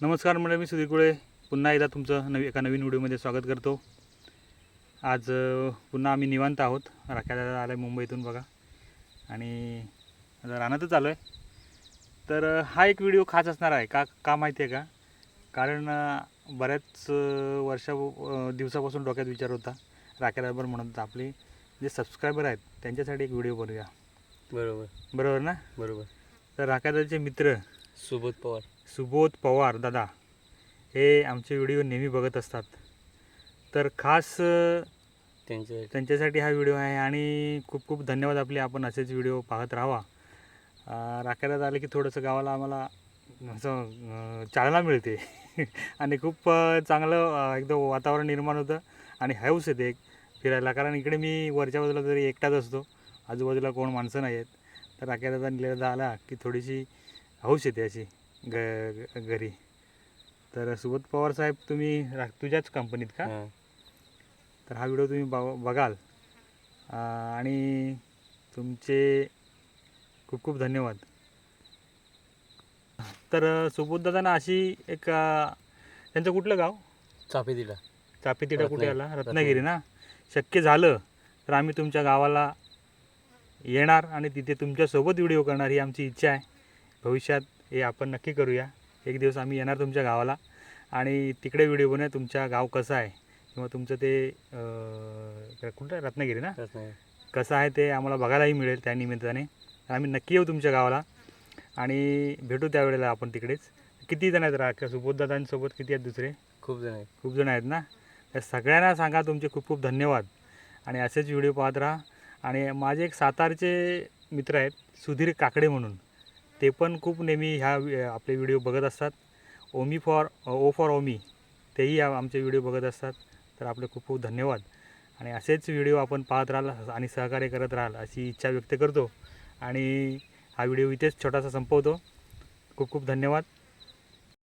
नमस्कार मंडळी मी सुधीर कुळे. पुन्हा एकदा तुमचं नवी एका नवीन व्हिडिओमध्ये स्वागत करतो. आज पुन्हा आम्ही निवांत आहोत. राख्याला आलं आहे मुंबईतून बघा. आणि रानातच आलो आहे तर हा एक व्हिडिओ खास असणार आहे. का का माहिती आहे का? कारण बऱ्याच वर्षा दिवसापासून डोक्यात विचार होता. राख्याबरोबर म्हणत होता आपले जे सबस्क्रायबर आहेत त्यांच्यासाठी एक व्हिडिओ बनवूया. बरोबर. बरोबर ना? बरोबर. तर राख्याचे मित्र सुबोध पवार. सुबोध पवार दादा हे आमचे व्हिडिओ नेहमी बघत असतात. तर खास अ, त्यांचे त्यांच्यासाठी हा व्हिडिओ आहे आणि खूप खूप धन्यवाद आपले आपण असेच व्हिडिओ पाहत राहावा. अ, राखेला आलं की थोडंसं गावाला आम्हाला असं चालना मिळते. आणि खूप चांगलं एकदम वातावरण निर्माण होतं आणि हौस येते एक फिरायला. कारण इकडे मी वरच्या बाजूला तरी एकटाच असतो आजूबाजूला कोण माणसं नाही आहेत तर राखेला निलेला आला की थोडीशी हौस येते अशी ग घरी. तर सुबोध पवार साहेब तुम्ही रा तुझ्याच कंपनीत का? तर हा व्हिडिओ तुम्ही बघ बघाल. आणि तुमचे खूप खूप धन्यवाद. तर अं, सुबोधदादांना अशी एक त्यांचं कुठलं गाव? दिला चापेतिडा कुठे. आला? रत्नागिरी. ना? शक्य झालं तर आम्ही तुमच्या गावाला येणार आणि तिथे तुमच्यासोबत व्हिडिओ करणार ही आमची इच्छा आहे. भविष्यात हे आपण नक्की करूया. एक दिवस आम्ही येणार तुमच्या गावाला आणि तिकडे व्हिडिओ बनवूया तुमच्या गाव कसं आहे. किंवा तुमचं ते कुठं? रत्नागिरी ना? कसं आहे ते आम्हाला बघायलाही मिळेल त्या निमित्ताने. तर आम्ही नक्की येऊ तुमच्या गावाला आणि भेटू त्यावेळेला आपण तिकडेच. किती जण आहेत रा सुबोधदादांसोबत किती आहेत दुसरे? खूप जण आहेत. खूप जण आहेत ना? त्या सगळ्यांना सांगा तुमचे खूप खूप धन्यवाद. आणि असेच व्हिडिओ पाहत राहा. आणि माझे एक सातारचे मित्र आहेत सुधीर काकडे म्हणून. ते पण खूप नेहमी ह्या आपले व्हिडिओ बघत असतात. Omi for O for Omi. तेही आमचे व्हिडिओ बघत असतात. तर आपले खूप खूप धन्यवाद. आणि असेच व्हिडिओ आपण पाहत राहाल आणि सहकार्य करत राहाल अशी इच्छा व्यक्त करतो. आणि हा व्हिडिओ इथेच छोटासा संपवतो. खूप खूप धन्यवाद.